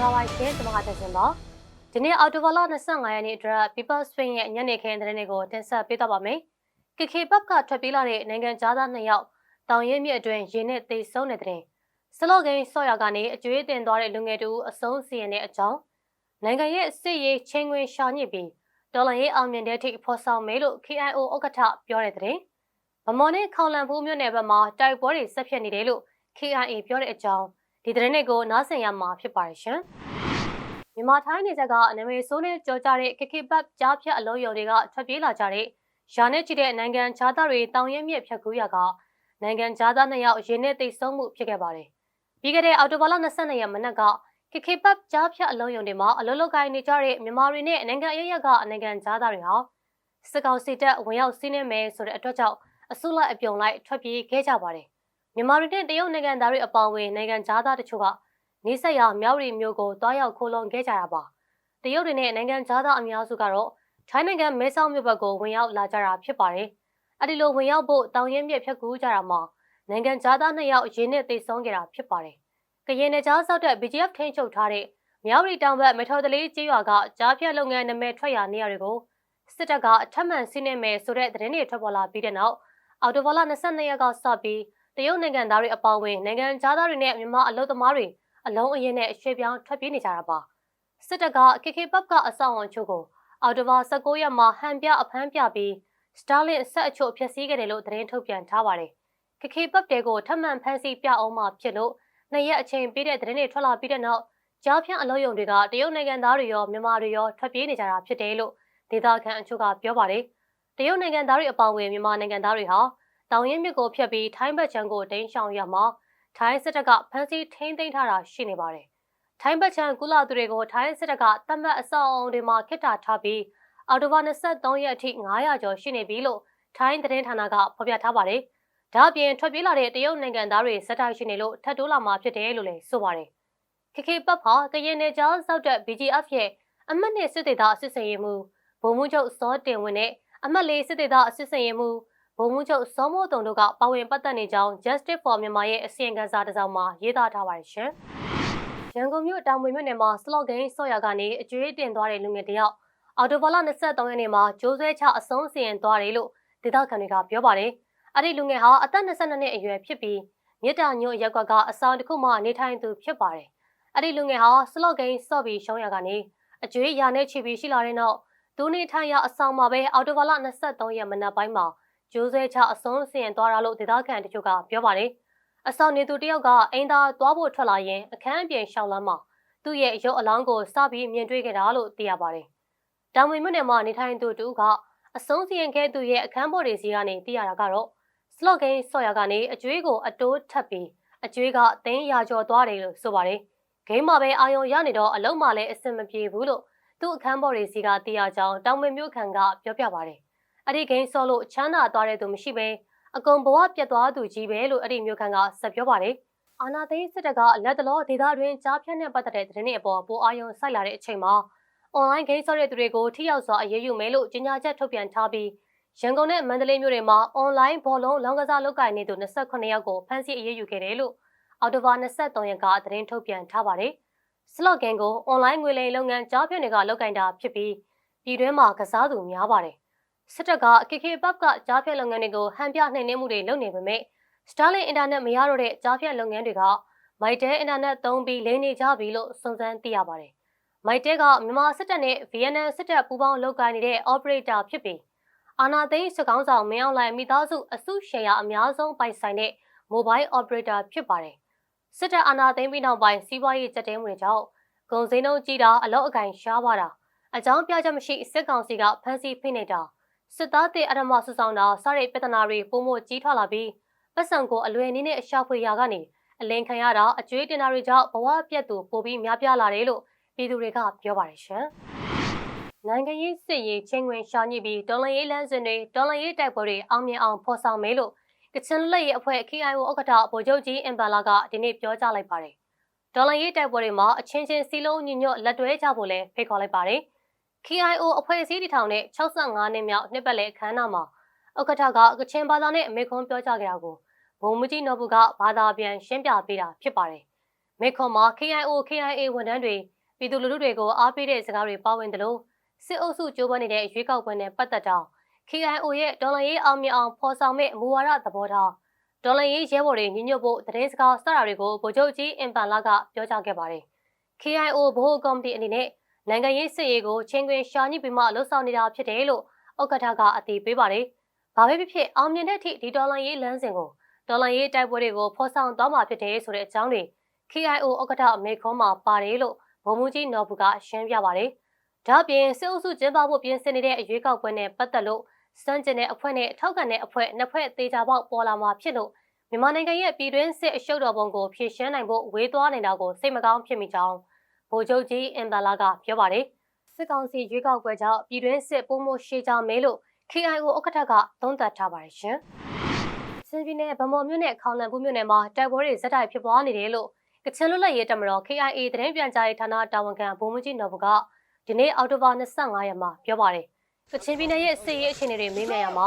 ္ဂလာပါရှင်ကျွန်မကတက်စင်ပါဒီနေ့အော်တိုဘာလ25ရက်နေ့အတွက် People Swing ရဲ့ညနေခင်းသတင်းတွေကိုတင်ဆက်ပေးတော့ပါမယ် KK Pub ကထွက်ပြေးလာတဲ့နိုင်ငံသား2ယောက်တောင်ရင်မြစ်အတွင်းရင်းနဲ့သေဆုံးတဲ့တဲ့စလော့ဂိမ်းဆော့ရကနေအကျွေးတင်သွားတဲ့လူငယ်တူအဆုံးစီရင်တဲ့အကြောင်းနိုင်ငံရဲ့စစ်ရေးချင်းခွင်ရှာညစ်ပြီးဒေါ်လာရေးအောင်မြင်တဲ့ထိဖော်ဆောင်မယ်လို့ KIO ဥက္ကဋ္ဌပြောတဲ့တဲ့ဗမော်နဲ့ခေါလန်ဖူးမြို့နယ်ဘက်မှာတိုက်ပွဲတွေဆက်ဖြစ်နေတယ်လို့ KIA ပြောတဲ့အကြောင်း ဒီသတင်းတွေကိုနားဆင်ရမှာဖြစ်ပါတယ်ရှင်။မြန်မာထိုင်းနေဆက်ကနာမည်ဆိုးနဲ့ကြော်ကြတဲ့ကခိပတ်ကြားဖြတ်အလုံးယုံတွေကထွက်ပြေးလာကြတဲ့ရာနဲ့ချီတဲ့နိုင်ငံခြားသားတွေတောင်ရဲမြစ်ဖြတ်ကူးရကနိုင်ငံခြားသားနှစ်ယောက်ရင်းနဲ့တိတ်ဆုံးမှုဖြစ်ခဲ့ပါတယ်။ပြီးခဲ့တဲ့အောက်တိုဘာလ22ရက်မနက်ကကခိပတ်ကြားဖြတ်အလုံးယုံတွေမှာအလုံးလုံးကိုင်းနေကြတဲ့မြန်မာတွေနဲ့နိုင်ငံအရရကနိုင်ငံခြားသားတွေဟာစစ်ကောင်စီတပ်ဝင်ရောက်စီးနှင်းမယ်ဆိုတဲ့အတွက်ကြောင့်အစုလိုက်အပြုံလိုက်ထွက်ပြေးခဲ့ကြပါတယ်။ မြန်မာတွေနဲ့တရုတ်နိုင်ငံသားတွေအပေါင်းဝင်နိုင်ငံသားတချို့ကနေဆက်ရမြောက်ရီမျိုးကိုတွားရောက်ခိုးလုံခဲ့ကြတာပါတရုတ်တွေနဲ့နိုင်ငံသားအများစုကတော့ထိုင်းနိုင်ငံမဲဆောက်မြို့ဘက်ကိုဝင်ရောက်လာကြတာဖြစ်ပါတယ်အဲ့ဒီလိုဝင်ရောက်ဖို့တောင်ရင်မြစ်ဖြတ်ကူးကြတာမှာနိုင်ငံသားနှစ်ယောက်ရင်းနဲ့တိတ်ဆုံးခဲ့တာဖြစ်ပါတယ်ကရင်နယ်ကြားဆောက်တဲ့ BGF ထိန်းချုပ်ထားတဲ့မြောက်ရီတောင်ဘက်မထော်တလေးကျေးရွာကကြားဖြတ်လုပ်ငန်းနာမည်ထွက်ရနေရတွေကိုစစ်တပ်ကအထက်မှန်စီးနေမယ်ဆိုတဲ့သတင်းတွေထွက်ပေါ်လာပြီးတဲ့နောက်အော်တိုဘာလ22ရက်ကစပြီးတ ရုတ်နိုင်ငံသားတွေအပေါင်းဝင်နိုင်ငံသားတွေနဲ့မြန်မာအလုပ်သမားတွေအလုံးအရင်နဲ့ရွှေ့ပြောင်းထွက်ပြေးနေကြတာပါစစ်တပ်က KK Pub ကအဆောက်အအုံချို့ကိုအော်တိုဘာ19ရက်မှာဟန်ပြအဖမ်းပြပြီး Starlink ဆက်အချို့ဖျက်ဆီးခဲ့တယ်လို့သတင်းထုတ်ပြန်ထားပါတယ် KK Pub တဲကိုထပ်မံဖမ်းဆီးပြအောင်မှဖြစ်လို့နှစ်ရက်အချိန်ပေးတဲ့သတင်းတွေထွက်လာပြီးတဲ့နောက်ကြားဖြန့်အလုံးယုံတွေကတရုတ်နိုင်ငံသားတွေရောမြန်မာတွေရောထွက်ပြေးနေကြတာဖြစ်တယ်လို့ဒေသခံအချို့ကပြောပါတယ်တရုတ်နိုင်ငံသားတွေအပေါင်းဝင်မြန်မာနိုင်ငံသားတွေဟာ တောင်ရင်မြစ်ကိုဖျက်ပြီးထိုင်းဘက်ခြမ်းကိုတိမ်းရှောင်ရမှာထိုင်းစစ်တပ်ကဖမ်းဆီးထိန်းသိမ်းထားတာရှိနေပါတယ်။ထိုင်းဘက်ခြမ်းကုလသူတွေကိုထိုင်းစစ်တပ်ကတတ်မှတ်အဆောက်အုံတွေမှာခစ်တာထားပြီးအော်တိုဘာ23ရက်အထိ900ကျော်ရှိနေပြီလို့ထိုင်းသတင်းဌာနကဖော်ပြထားပါတယ်။ဒါ့အပြင်ထွက်ပြေးလာတဲ့တရုတ်နိုင်ငံသားတွေစက်တိုက်ရှိနေလို့ထပ်တိုးလာမှာဖြစ်တယ်လို့လည်းဆိုပါတယ်။ခေခေပတ်ဟာကရင်နယ်ကြားစောက်တဲ့ BGF ရဲ့အမှတ်နဲ့စစ်ဒေသအစစ်စင်ရေးမှုဗိုလ်မှူးချုပ်စောတင်ဝင်းနဲ့အမှတ်လေးစစ်ဒေသအစစ်စင်ရေးမှု ဗိုလ်မှူးချုပ်စောမိုးတုံတို့ကပါဝင်ပတ်သက်နေကြောင်း Justice for Myanmar ရဲ့အစီရင်ခံစာတစ်စောင်မှာရေးသားထားပါတယ်ရှင်။ရန်ကုန်မြို့တောင်ပွေမြို့နယ်မှာစလော့ဂိမ်းဆော့ရကနေအကျွေးတင်သွားတဲ့လူငယ်တယောက်အော်တိုဘာလ23ရက်နေ့မှာဂျိုးဆွဲချအဆုံးစီရင်သွားတယ်လို့ဒေသခံတွေကပြောပါတယ်။အဲ့ဒီလူငယ်ဟာအသက်22နှစ်အရွယ်ဖြစ်ပြီးမြစ်တာညို့ရက်ကွက်ကအဆောင်တစ်ခုမှနေထိုင်သူဖြစ်ပါတယ်။အဲ့ဒီလူငယ်ဟာစလော့ဂိမ်းဆော့ပြီးရှုံးရကနေအကျွေးရာနဲ့ချီပြီးရှိလာတဲ့နောက်ဒူနေထိုင်ရအဆောင်မှာပဲအော်တိုဘာလ23ရက်မနက်ပိုင်းမှာ ကျိုးဆွဲချအဆုံးစီရင်သွားတာလို့ဒေသခံတချို့ကပြောပါတယ်။အဆောင်နေသူတယောက်ကအိမ်သာသွားဖို့ထွက်လာရင်အခန်းအပြင်ရှောင်းလမ်းမှာသူ့ရဲ့ရုပ်အလောင်းကိုစပြီးမြင်တွေ့ခဲ့တာလို့သိရပါတယ်။တောင်ဝင်မြို့နယ်မှာနေထိုင်သူတူကအဆုံးစီရင်ခဲ့သူရဲ့အခန်းပေါ်တွေစီကနေသိရတာကတော့စလော့ဂိမ်းဆော့ရကနေအကျွေးကိုအတိုးထပ်ပြီးအကျွေးကသိန်းရာကျော်သွားတယ်လို့ဆိုပါတယ်။ဂိမ်းမှာပဲအာယုံရနေတော့အလုံးမှလည်းအဆင်မပြေဘူးလို့သူ့အခန်းပေါ်တွေစီကသိရကြောင်းတောင်ဝင်မြို့ခံကပြောပြပါတယ် အဲ့ဒီဂိမ်းဆော့လို့ချမ်းသာသွားတဲ့သူမရှိဘဲအကုန်ဘဝပြတ်သွားသူကြီးပဲလို့အဲ့ဒီမျိုးခန့်ကဆက်ပြောပါတယ်အာနာသိန်းစစ်တပ်ကအလက်တလောဒေသတွင်ကြားဖြတ်နဲ့ပတ်သက်တဲ့သတင်းတွေအပေါ်ပိုအာရုံစိုက်လာတဲ့အချိန်မှာအွန်လိုင်းဂိမ်းဆော့တဲ့သူတွေကိုထိရောက်စွာအရေးယူမယ်လို့ကြေညာချက်ထုတ်ပြန်ထားပြီးရန်ကုန်နဲ့မန္တလေးမြို့တွေမှာအွန်လိုင်းဘောလုံးလောင်းကစားလုပ်ကိုင်နေသူ28ယောက်ကိုဖမ်းဆီးအရေးယူခဲ့တယ်လို့အော်တိုဘာ23ရက်ကသတင်းထုတ်ပြန်ထားပါတယ်။စလော့ဂန်ကိုအွန်လိုင်းငွေလိမ်လုပ်ငန်းကြားဖြတ်တွေကလုပ်ကင်တာဖြစ်ပြီးပြည်တွင်းမှာကစားသူများပါတယ် စစ်တပ်က KK Pub ကကြားဖြတ်လုပ်ငန်းတွေကိုဟန်ပြနှိမ်နင်းမှုတွေလုပ်နေပေမဲ့ Starlink အင်တာနက်မရတော့တဲ့ကြားဖြတ်လုပ်ငန်းတွေက Mytel အင်တာနက်သုံးပြီးလိမ့်နေကြပြီလို့စုံစမ်းသိရပါတယ်။ Mytel ကမြန်မာစစ်တပ်နဲ့ VNN စစ်တပ်ပူးပေါင်းလုပ်ကိုင်နေတဲ့ operator ဖြစ်ပြီးအာနာသိန်းစကောင်းဆောင်မင်းအောင်လှိုင်မိသားစုအစုရှယ်ယာအများဆုံးပိုင်ဆိုင်တဲ့ mobile operator ဖြစ်ပါတယ်။စစ်တပ်အာဏာသိမ်းပြီးနောက်ပိုင်းစီးပွားရေးကြက်တဲမှုတွေကြောင့်ဂုံစင်းတို့ကြီးတာအလောက်အကင်ရှားပါတာအကြောင်းပြချက်မရှိစစ်ကောင်စီကဖမ်းဆီးဖိနှိပ်တာ စစ်သားတဲ့အရမဆူဆောင်တာစတဲ့ပြဿနာတွေပုံမှုကြီးထွားလာပြီးပတ်စံကိုအလွယ်နည်းနဲ့အရှာဖွေရာကနေအလင်းခံရတာအကျွေးတင်တာတွေကြောင့်ဘဝပြတ်သူပိုပြီးများပြားလာတယ်လို့ပြည်သူတွေကပြောပါတယ်ရှင်။နိုင်ငံရေးစစ်ရေးချင်းဝင်ရှာညစ်ပြီးဒေါ်လာရေးလမ်းစဉ်တွေဒေါ်လာရေးတိုက်ပွဲတွေအောင်မြင်အောင်ဖော်ဆောင်မယ်လို့ကချင်လက်ရေးအဖွဲ့ KIO ဥက္ကဋ္ဌဗိုလ်ချုပ်ကြီးအင်ပါလာကဒီနေ့ပြောကြားလိုက်ပါတယ်။ဒေါ်လာရေးတိုက်ပွဲတွေမှာအချင်းချင်းစီလုံးညီညွတ်လက်တွဲကြဖို့လည်းဖိတ်ခေါ်လိုက်ပါတယ်။ KIO အဖွဲ့အစည်းတည်ထောင်တဲ့65နှစ်မြောက်နှစ်ပတ်လည်အခမ်းအနားမှာဥက္ကဋ္ဌကကချင်ဘာသာနဲ့အမေခွန်းပြောကြားခဲ့တာကိုဘုံမကြီးနော်ဘူးကဘာသာပြန်ရှင်းပြပေးတာဖြစ်ပါတယ်။မေခွန်မှာ KIO KIA ဝန်ထမ်းတွေပြည်သူလူထုတွေကိုအားပေးတဲ့စကားတွေပါဝင်တယ်လို့စစ်အုပ်စုကြိုးပမ်းနေတဲ့ရွေးကောက်ပွဲနဲ့ပတ်သက်တာ KIO ရဲ့ဒေါ်လာရေးအောင်မြင်အောင်ဖော်ဆောင်မဲ့မူဝါဒသဘောထားဒေါ်လာရေးရဲဘော်တွေညီညွတ်ဖို့တရေစကားစတာတွေကိုဗိုလ်ချုပ်ကြီးအင်ပန်လာကပြောကြားခဲ့ပါတယ်။ KIO ဘိုးကော်မတီအနေနဲ့ နိုင်ငံရေးစစ်ရေးကိုချင်းခွင်ရှာညှိပြီးမှလှုပ်ဆောင်နေတာဖြစ်တယ်လို့ဥက္ကဋ္ဌကအတည်ပြုပါတယ်။ဘာပဲဖြစ်ဖြစ်အောင်မြင်တဲ့အထိဒီဒေါ်လာရေးလမ်းစဉ်ကိုဒေါ်လာရေးတိုက်ပွဲတွေကိုဖော်ဆောင်သွားမှာဖြစ်တယ်ဆိုတဲ့အကြောင်းတွေ KIO ဥက္ကဋ္ဌအမေခွန်းမှာပါတယ်လို့ဗိုလ်မှူးကြီးနော်ဘူးကရှင်းပြပါတယ်။ဒါ့အပြင်စစ်အုပ်စုကျင်းပဖို့ပြင်ဆင်နေတဲ့အရွေးကောက်ပွဲနဲ့ပတ်သက်လို့စမ်းကျင်တဲ့အဖွဲ့နဲ့ထောက်ခံတဲ့အဖွဲ့နှစ်ဖွဲ့သေးချာပေါက်ပေါ်လာမှာဖြစ်လို့မြန်မာနိုင်ငံရဲ့ပြည်တွင်းစစ်အရှုပ်တော်ပုံကိုဖြေရှင်းနိုင်ဖို့ဝေးသွားနေတာကိုစိတ်မကောင်းဖြစ်မိကြောင်း ဗိုလ်ချုပ်ကြီးအင်ဘာလာကပြောပါတယ်။စစ်ကောင်စီရွေးကောက်ပွဲကြောင့်ပြည်တွင်းစစ်ပုံမှုရှေ့ကြမဲလို့ KIO ဥက္ကဋ္ဌကသုံးသပ်ထားပါတယ်ရှင်။စင်ပြည်နယ်ဗမော်မြို့နယ်ခေါင်လန်ဘူးမြို့နယ်မှာတိုက်ပွဲတွေဇက်တိုက်ဖြစ်ပွားနေတယ်လို့ကချင်လွတ်လပ်ရေးတပ်မတော် KIA သတင်းပြန်ကြားရေးဌာနတာဝန်ခံဗိုလ်မှူးကြီးနော်ဘူကဒီနေ့အောက်တိုဘာ25ရက်မှာပြောပါတယ်။ကချင်ပြည်နယ်ရဲ့စစ်ရေးအခြေအနေတွေမေးမြန်းရမှာ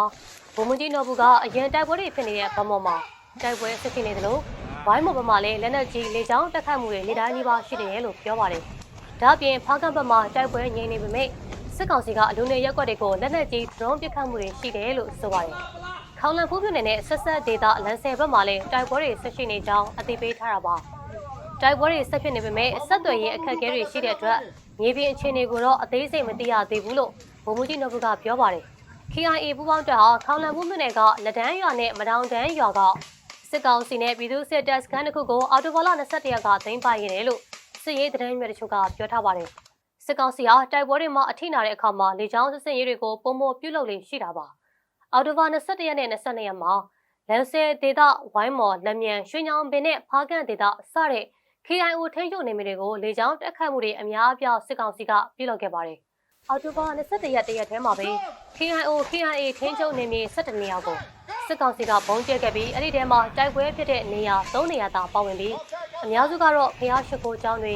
ဗိုလ်မှူးကြီးနော်ဘူကအရင်တိုက်ပွဲတွေဖြစ်နေတဲ့ဗမော်မှာတိုက်ပွဲဆက်ဖြစ်နေတယ်လို့ ဝိုင်းမော်ဘက်မှာလည်းလက်နက်ကြီးလေကြောင်းတက်ခတ်မှုတွေနေတိုင်းကြီးပါရှိနေတယ်လို့ပြောပါတယ်။ဒါ့အပြင်ဖားကန့်ဘက်မှာတိုက်ပွဲငြိမ်နေပေမဲ့စစ်ကောင်စီကအလူနေရက်ွက်တွေကိုလက်နက်ကြီးဒရုန်းပစ်ခတ်မှုတွေရှိတယ်လို့ဆိုပါတယ်။ခေါင်လန်ဖူးပြနယ်နဲ့ဆက်ဆက်ဒေတာလန်ဆယ်ဘက်မှာလည်းတိုက်ပွဲတွေဆက်ရှိနေကြောင်းအသိပေးထားတာပါ။တိုက်ပွဲတွေဆက်ဖြစ်နေပေမဲ့ဆက်သွယ်ရေးအခက်အခဲတွေရှိတဲ့အတွက်မြေပြင်အခြေအနေကိုတော့အသေးစိတ်မသိရသေးဘူးလို့ဗိုလ်မှူးကြီးနော်ဘူကပြောပါတယ်။ KIA ပူးပေါင်းတပ်ဟာခေါင်လန်ဘူးမြို့နယ်ကလက်ဒန်းရွာနဲ့မတောင်တန်းရွာက စစ်ကောင်စီနဲ့ပြည်သူ့စစ်တပ်စခန်းတစ်ခုကိုအော်တိုဘာလ22ရက်ကသိမ်းပိုက်ရတယ်လို့စစ်ရေးသတင်းမြစ်တချို့ကပြောထားပါတယ်။စစ်ကောင်စီဟာတိုက်ပွဲတွေမှာအထိနာတဲ့အခါမှာလေကြောင်းစစ်စင်ရေးတွေကိုပုံမပြုလုပ်လေရှိတာပါ။အော်တိုဘာ22ရက်နဲ့22ရက်မှာလန်ဆယ်ဒေသဝိုင်းမော်လက်မြန်ရွှေညောင်ပင်နဲ့ဖားကန့်ဒေသစတဲ့ KIO ထိန်းချုပ်နေမတွေကိုလေကြောင်းတက်ခတ်မှုတွေအများအပြားစစ်ကောင်စီကပြုလုပ်ခဲ့ပါတယ်။အော်တိုဘာ22ရက်တရက်ထဲမှာပဲ KIO KIA ထိန်းချုပ်နေမြေ17နေရာကို စစ်ကောင်စီကဘုံကျဲခဲ့ပြီးအဲ့ဒီထဲမှာတိုက်ပွဲဖြစ်တဲ့နေရာ3နေရာသာပါဝင်ပြီးအများစုကတော့ဖျားရှိခိုးကျောင်းတွေ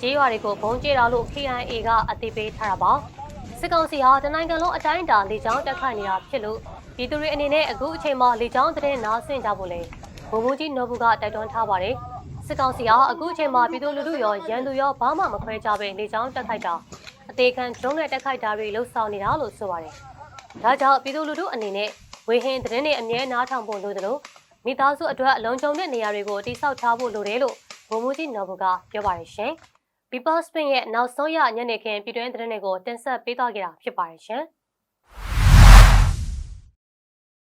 ကျေးရွာတွေကိုဘုံကျဲတာလို့ KIA ကအသိပေးထားတာပါစစ်ကောင်စီဟာတနိုင်ငံလုံးအတိုင်းအတာလေကြောင်းတက်ခတ်နေတာဖြစ်လို့ပြည်သူတွေအနေနဲ့အခုအချိန်မှာလေကြောင်းတဲ့နားဆင်ကြဖို့လဲဗိုလ်မှူးကြီးနော်ဘူးကတိုက်တွန်းထားပါတယ်စစ်ကောင်စီဟာအခုအချိန်မှာပြည်သူလူထုရောရန်သူရောဘာမှမခွဲကြပဲလေကြောင်းတက်ခိုက်တာအသေးခံဒရုန်းနဲ့တက်ခိုက်တာတွေလှုပ်ဆောင်နေတာလို့ဆိုပါတယ်ဒါကြောင့်ပြည်သူလူထုအနေနဲ့ ဝေဟင်သတင်းတွေအမြဲနားထောင်ဖို့လိုတယ်လို့မိသားစုအတွက်အလုံးကျုံတဲ့နေရာတွေကိုတိစောက်ထားဖို့လိုတယ်လို့ဗိုလ်မှူးကြီးနော်ဘူကပြောပါတယ်ရှင်။ People Spin ရဲ့နောက်ဆုံးရညနေခင်းပြည်တွင်းသတင်းတွေကိုတင်ဆက်ပေးသွားကြတာဖြစ်ပါတယ်ရှင်။